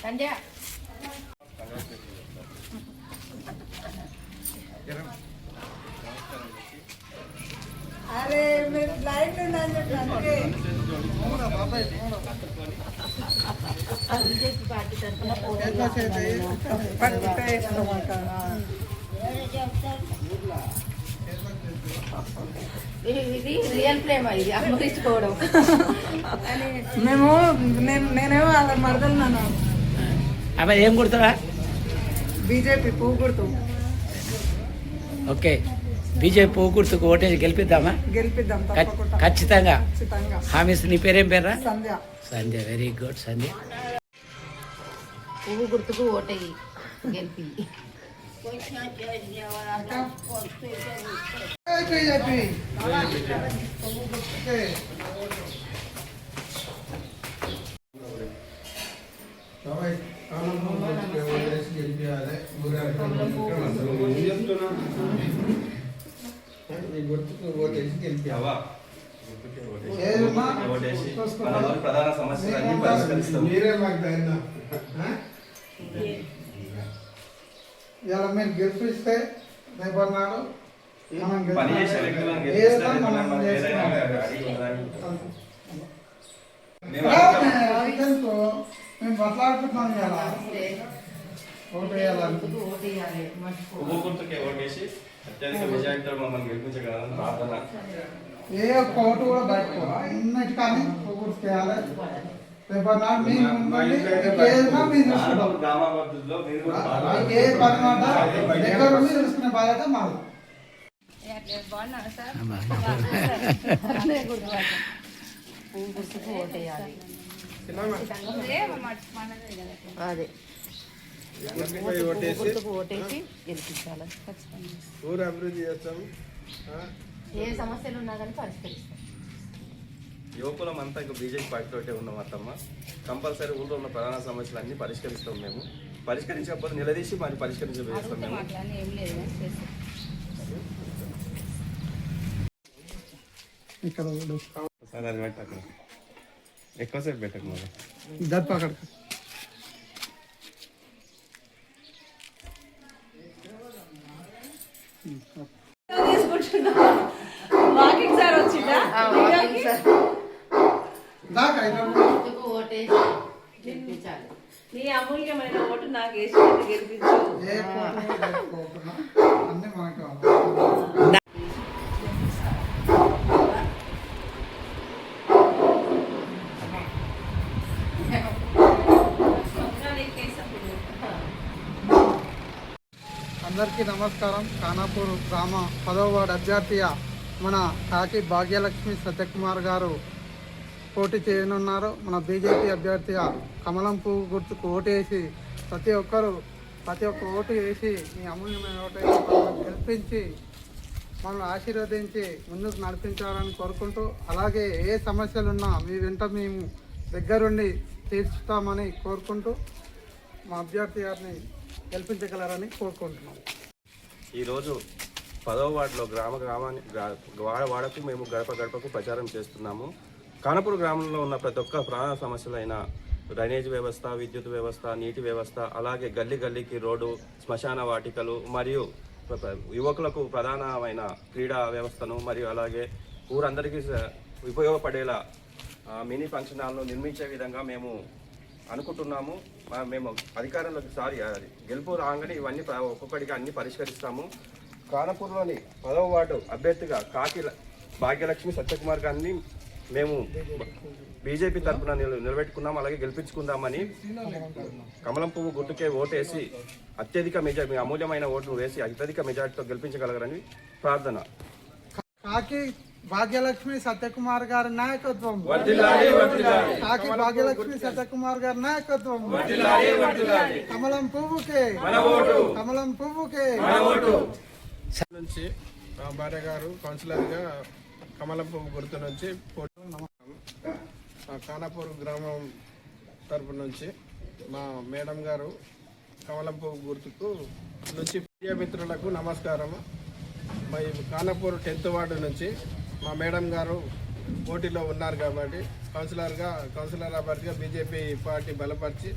సంజయ్ అరే మీరు లైట్ ఉందని చెప్పి పార్టీ తరఫున ఇది రియల్ ప్రేమ ఇది అమ్మకించుకోవడం మేము నేను నేనేమో అలా మరదలున్నాను. అబ్బాయి ఏం కుడతారా బీజేపీ పువ్వు గుర్తు ఓకే. బీజేపీ పువ్వు గుర్తుకు ఓటేసి గెలిపిద్దామా? గెలిపిద్దాం తప్పకుండా. ఖచ్చితంగా. ఖచ్చితంగా. హామీస్ నీ పేరేం పేర్రా? సంధ్య. Sandhya very good Sandhya. పువ్వు గుర్తుకు ఓటేయి గెలిపి. ప్రధాన సమస్యలన్నీ పరిష్కరిస్తాం మీరే మాకు ధైర్యం ఇలా మీరు గెలిపిస్తే రేపన్నాడు మనం. మేము ఇలా ఓటు ఓటేసి అత్యధిక మమ్మల్ని గెలిపించగలని ప్రార్థన. ఏ ఒక్క ఓటు కూడా బయటకు అన్నిటి కానీ గుర్తు చేయాలి ఏదైనా మీరు చూసుకుంటాం మీరు ఏ పని మాట ఉండి చూసుకునే బాధ్యత మాది అదే ఓటేసి గెలిపించాలి ఖచ్చితంగా ఊరు అభివృద్ధి చేస్తాం ఏ సమస్యలు ఉన్నా కానీ పరిష్కరిస్తాం యువకులం అంతా ఇంకా బీజేపీ పార్టీతోటే ఉన్నాం అత్తమ్మ. కంపల్సరీ ఊళ్ళో ఉన్న ప్రధాన సమస్యలు అన్ని పరిష్కరిస్తాం మేము. పరిష్కరించకపోతే నిలదీసి మరి పరిష్కరించబోస్తాం మేము. ఇక్కడ సరే అది ఎక్కువసేపు పెట్టకు మరి. వాకింగ్ సార్ వచ్చిందా ఓటేసి గెలిపించాలి. నీ అమూల్యమైన ఓటు నాకు వేసి గెలిపించు అన్నీ. అందరికీ నమస్కారం. ఖానాపూర్ గ్రామ పదవ వార్డు అభ్యర్థిగా మన కాకి భాగ్యలక్ష్మి సత్యకుమార్ గారు పోటీ చేయనున్నారు. మన బీజేపీ అభ్యర్థిగా కమలం పువ్వు గుర్తుకు ఓటు వేసి ప్రతి ఒక్కరూ ప్రతి ఒక్క ఓటు వేసి మీ అమూల్యమైన ఓటు గెలిపించి మనల్ని ఆశీర్వదించి ముందుకు నడిపించాలని కోరుకుంటూ అలాగే ఏ సమస్యలు ఉన్నా మీ వెంట మేము దగ్గరుండి తీర్చుతామని కోరుకుంటూ మా అభ్యర్థి గారిని గెలిపించగలరని కోరుకుంటున్నాం. ఈరోజు పదవ వార్డులో గ్రామ గ్రామాన్ని వాడ వాడకు మేము గడప గడపకు ప్రచారం చేస్తున్నాము. కానపూర్ గ్రామంలో ఉన్న ప్రతి ఒక్క ప్రాణ సమస్యలైన డ్రైనేజ్ వ్యవస్థ విద్యుత్ వ్యవస్థ నీటి వ్యవస్థ అలాగే గల్లీ గల్లీకి రోడ్డు శ్మశాన వాటికలు మరియు యువకులకు ప్రధానమైన క్రీడా వ్యవస్థను మరియు అలాగే ఊరందరికీ ఉపయోగపడేలా మినీ ఫంక్షన్ హాల్ను నిర్మించే విధంగా మేము అనుకుంటున్నాము. మేము అధికారంలోకి సారి గెలుపు రాగానే ఇవన్నీ ప్ర- ఒక్కొక్కటిగా అన్ని పరిష్కరిస్తాము. కానపూర్లోని పదవ వార్డు అభ్యర్థిగా కాకి భాగ్యలక్ష్మి సత్యకుమార్ గారిని మేము బీజేపీ తరఫున నిల- నిలబెట్టుకున్నాం అలాగే గెలిపించుకుందామని కమలం పువ్వు గుర్తుకే ఓటేసి అత్యధిక మెజార్టీ మీ అమూల్యమైన ఓటును వేసి అత్యధిక మెజార్టీతో గెలిపించగలగరని ప్రార్థన. కాకి భాగ్యలక్ష్మి సత్యకుమార్ గారి నాయకత్వం. కాకి భాగ్యలక్ష్మి సత్యకుమార్ గారి నాయకత్వం. కమలం పువ్వుకే. కమలం పువ్వుకే. నుంచి మా భార్య గారు కౌన్సిలర్గా కమలంపువ్వు గుర్తు నుంచి నమస్కారం మా ఖానాపూర్ గ్రామం తరపు నుంచి మా మేడం గారు కమలంపు గుర్తుకు నుంచి ప్రియ మిత్రులకు నమస్కారం. మా ఖానాపూర్ టెన్త్ వార్డు నుంచి మా మేడం గారు పోటీలో ఉన్నారు కాబట్టి కౌన్సిలర్గా కౌన్సిలర్ అభ్యర్థిగా బీజేపీ పార్టీ బలపరిచి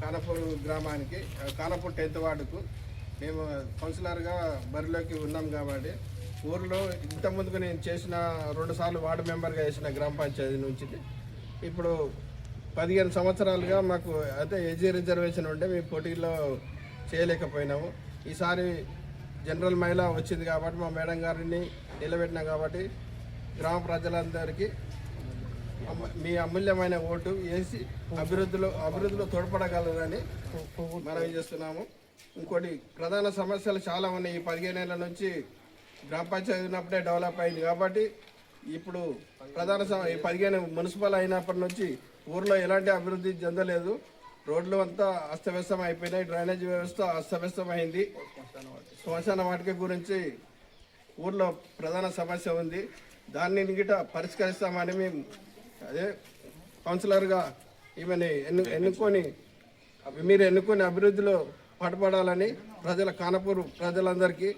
కానపూర్ గ్రామానికి ఖానాపూర్ కానపూర్ టెన్త్ వార్డుకు మేము కౌన్సిలర్గా బరిలోకి ఉన్నాం కాబట్టి ఊర్లో ఇంతకుముందుకు నేను చేసిన రెండు సార్లు వార్డు మెంబర్గా చేసిన గ్రామ పంచాయతీ నుంచి ఇప్పుడు పదిహేను సంవత్సరాలుగా మాకు అయితే ఏజీ రిజర్వేషన్ ఉంటే మేము పోటీలో చేయలేకపోయినాము. ఈసారి జనరల్ మహిళ వచ్చింది కాబట్టి మా మేడం గారిని నిలబెట్టినాం కాబట్టి గ్రామ ప్రజలందరికీ మీ అమూల్యమైన ఓటు వేసి అభివృద్ధిలో అభివృద్ధిలో తోడ్పడగలరని మనవి చేస్తున్నాము. ఇంకోటి ప్రధాన సమస్యలు చాలా ఉన్నాయి. ఈ పదిహేను నెలల నుంచి గ్రామ పంచాయతీ ఉన్నప్పుడే డెవలప్ అయింది కాబట్టి ఇప్పుడు ప్రధాన పదిహేను మున్సిపల్ అయినప్పటి నుంచి ఊర్లో ఎలాంటి అభివృద్ధి చెందలేదు. రోడ్లు అంతా అస్తవ్యస్తం అయిపోయినాయి. డ్రైనేజ్ వ్యవస్థ అస్తవ్యస్తం అయింది. శ్మశాన వాటిక గురించి ఊర్లో ప్రధాన సమస్య ఉంది. దాన్ని గిట పరిష్కరిస్తామని మేము అదే కౌన్సిలర్గా ఈమెని ఎన్ను ఎన్నుకొని మీరు ఎన్నుకొని అభివృద్ధిలో పాటుపడాలని ప్రజల కానపూర్ ప్రజలందరికీ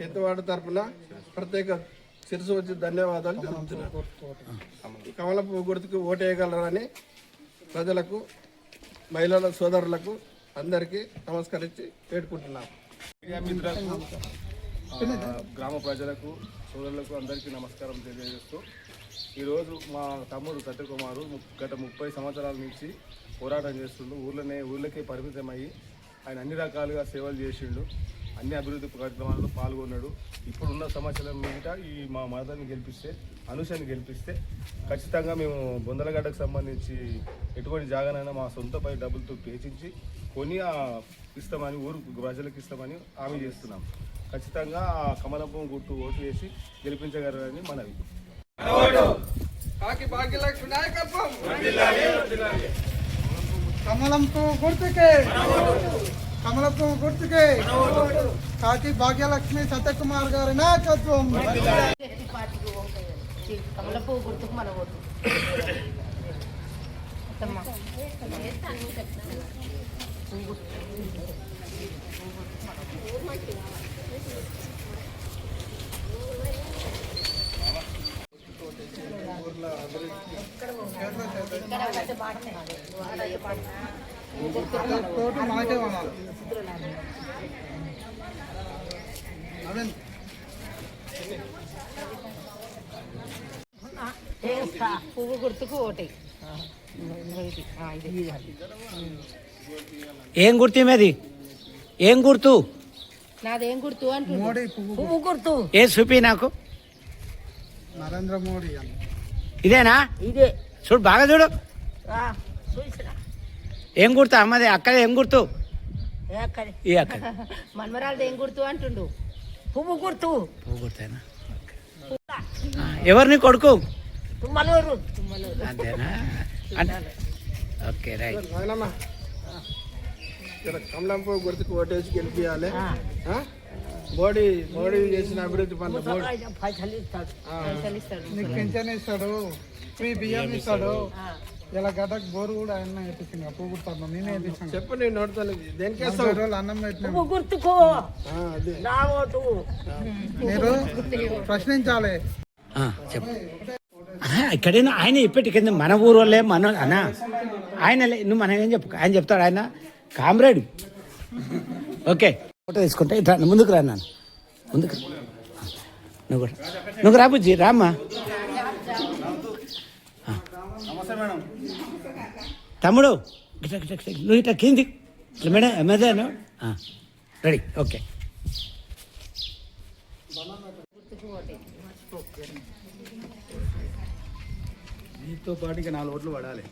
ఎంతవాడి తరపున ప్రత్యేక శిరసు వచ్చి ధన్యవాదాలు తెలుపుతున్నాను కమలపు గుర్తుకు ఓటేయగలరని ప్రజలకు మహిళల సోదరులకు అందరికీ నమస్కరించి వేడుకుంటున్నాను. గ్రామ ప్రజలకు సోదరులకు అందరికీ నమస్కారం తెలియజేస్తూ ఈరోజు మా తమ్ముడు సత్యకుమారు ము- గత ముప్పై సంవత్సరాల నుంచి పోరాటం చేస్తుండు. ఊర్లోనే ఊర్లకే పరిమితమయ్యి ఆయన అన్ని రకాలుగా సేవలు చేసిండు. అన్ని అభివృద్ధి కార్యక్రమాల్లో పాల్గొన్నాడు. ఇప్పుడున్న సమస్యల మీద ఈ మా మదర్ని గెలిపిస్తే అనుషని గెలిపిస్తే ఖచ్చితంగా మేము బొందలగడ్డకు సంబంధించి ఎటువంటి జాగానైనా మా సొంతపై డబ్బులతో పేచించి కొని ఆ ఇస్తామని ఊరు ప్రజలకు ఇస్తామని హామీ చేస్తున్నాం. ఖచ్చితంగా ఆ కమలపు గుర్తు ఓటు వేసి గెలిపించగలరని మనవి. కాకి భాగ్యలక్ష్మి నాయకత్వం. కమలంతో గుర్తుకే. కమలంతో గుర్తుకే. కాకి భాగ్యలక్ష్మి సత్యకుమార్ గారి నాయకత్వం. కమలపు గుర్తుకు మన ఓటు. అత్తమ్మ. ఒకటి కొనాలి పువ్వు గుర్తుకు ఓటే ఇది ఏం గుర్తు మీది ఏం గుర్తు? నాదేం గుర్తు మోడీ పువ్వు గుర్తు. ఏ చూపి నాకు? నరేంద్ర మోడీ ఇదేనా? ఇదే. చూడు బాగా చూడు. ఏం గుర్తు అమ్మది అక్కడ ఏం గుర్తు? ఈ అక్కడ మన్మరాలది ఏం గుర్తు అంటుండు? పువ్వు గుర్తు. పువ్వు గుర్తేనా ఆ, ఎవరు నీ కొడుకు? తుమ్మలూరు. అంతేనా? Okay right. నాయనమ్మ ఇక్కడ కమలంపు గుర్తుకు ఓటేసి గెలిపియాలి. ఆ? మోడీ మోడీ చేసిన అభివృద్ధి పనులు పైసలు ఇస్తాడు పైసలు ఇస్తాడు నీకు పెన్షన్ ఇస్తాడు. ఫ్రీ బియ్యం ఇస్తాడు. ఇలా గడ్డకు బోరు కూడా ఆయన వేపించింది పువ్వు గుర్తాను నేనే వేపించాను చెప్పు నేను నోడుతో దేనికి రోజులు అన్నం పెట్టినా. గుర్తుకో. నా ఓటు మీరు ప్రశ్నించాలి. ఆ, చెప్పు. ఇక్కడేనా ఆయన ఇప్పటి కింద మన ఊరు వాళ్ళే మన అన్నా. ఆయన లే- నువ్వు మనం ఏం చెప్పు? ఆయన చెప్తాడు ఆయన? కామ్రేడ్. ఓకే. ఫోటో తీసుకుంటా. ఇట్లా ముందుకు రా నాన్న ముందుకు రా. నువ్వు కూడా. నువ్వు రా బుజ్జి రామ్మా. తమ్ముడు నువ్వు ఇట్లా కింది. ఇట్లా మేడం ఎమ్మదేను రెడీ ఓకే. నీతో పాటు నాలుగు ఓట్లు పడాలి.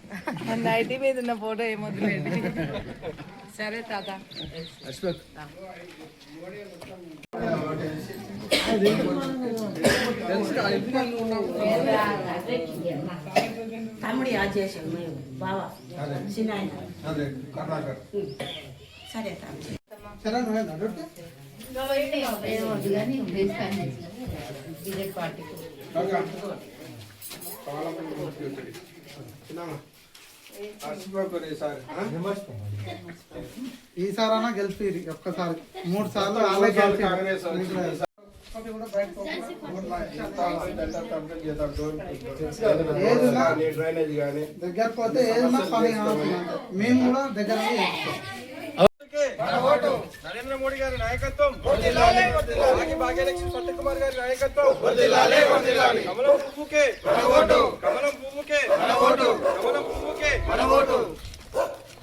నైటీ మీద ఉన్న ఫోటో ఏమొద్దులేండి. సరే తాత. తమ్ముడు యాద్ చేసాడు మేము బావా చిన్న ఆయన సరే తమ్ముడు సరే నువ్వే నడుట్టు ఏమొద్దు కానీ బీజేపీ పార్టీకి మర్చిపోకూడదు ఈసారి ఆ? ఈసారైనా గెలిపి ఒక్కసారి మూడు సార్లు మూడు దగ్గర పోతే ఏదన్నా పని కావాల్సింది అంతే. మేము కూడా దగ్గర ఉండి చేస్తాం. నరేంద్ర మోడీ గారి నాయకత్వం. భాగ్య భాగ్యలక్ష్మి సత్యకుమార్ గారి నాయకత్వం. కమలం పువ్వుకే. కమలం పువ్వుకే. కమలం పువ్వుకే.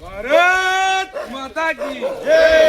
భారత్ మాతా की జై జై. శ్రీరామ్